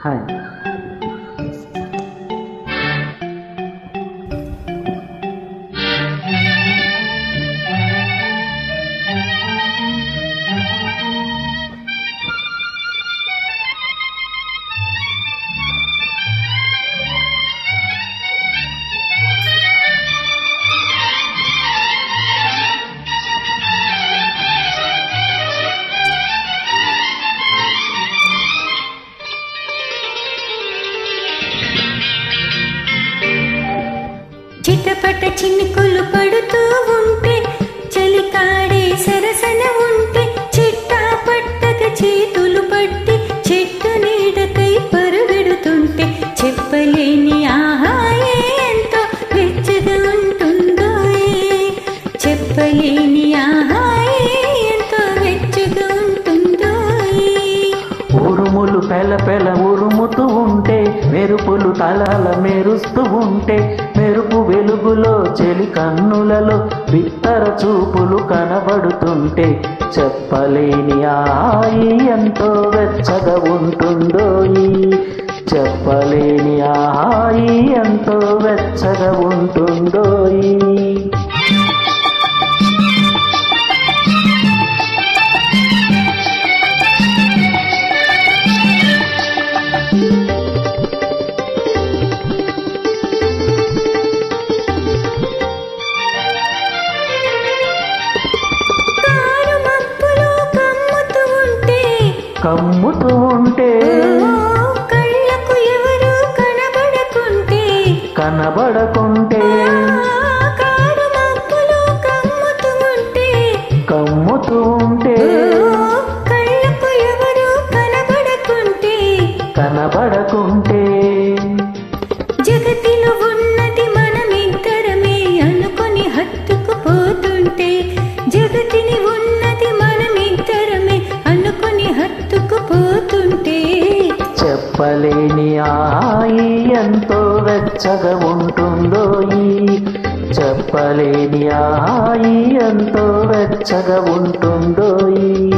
嗨 చిటపట చినుకులు పడుతూ ఉంటే చలికాడే సరసన ఉంటే చిట్టా పట్టక చేతులు పట్టి చెట్టు నీడకై పరుగెడుతుంటే చెప్పలేని ఆహాయే ఎంతో వెచ్చగా ఉంటుందో చెప్పలేని ఆహాయే ఎంతో వెచ్చగా ఉంటుందో ఉరుములు పెల పెల ఉరుముతూ ఉంటే మెరుపులు తలాల మెరుస్తూ ఉంటే మెరుపు వెలుగులో చెలి కన్నులలో బిత్తర చూపులు కనబడుతుంటే చెప్పలేని ఆయి ఎంతో వెచ్చగా ఉంటుందో ఈ చెప్పలేని ఆయి ఎంతో వెచ్చగా ఉంటుందో ఈ కమ్ముతూ ఉంటే కళ్ళకు ఎవరు కనబడకుంటే కనబడకుంటే కమ్ముతూ ఉంటే కళ్ళకు ఎవరు కనబడకుంటే కనబడకుంటే చెప్పలేని ఆయి ఎంతో వెచ్చగా ఉంటుందో ఈ. చెప్పలేని ఆయి ఎంతో వెచ్చగా ఉంటుందో ఈ.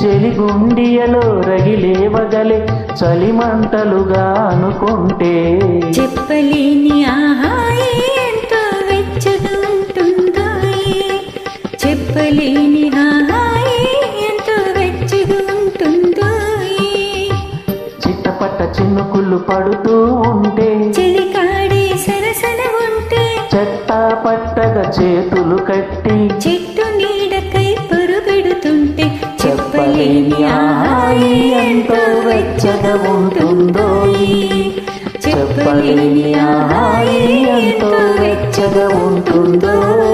చెలిగుండియలో రగిలేవగలే చలిమంటలుగా అనుకుంటే. చెప్పలేని ఆహాయే ఎంతో వెచ్చగా ఉంటుందో? చెప్పలేని ఆహాయే ఎంతో వెచ్చగా ఉంటుందో? చిట్టపట్ట చినుకులు పడుతూ ఉంటే. చెలికాడే సరసన ఉంటే. చెట్టా పట్టగా చేతులు కట్టి. వెచ్చగవుతుందో చెప్పలేని ఆహాయి ఎంతో వెచ్చగవుతుందో ఉంటుందో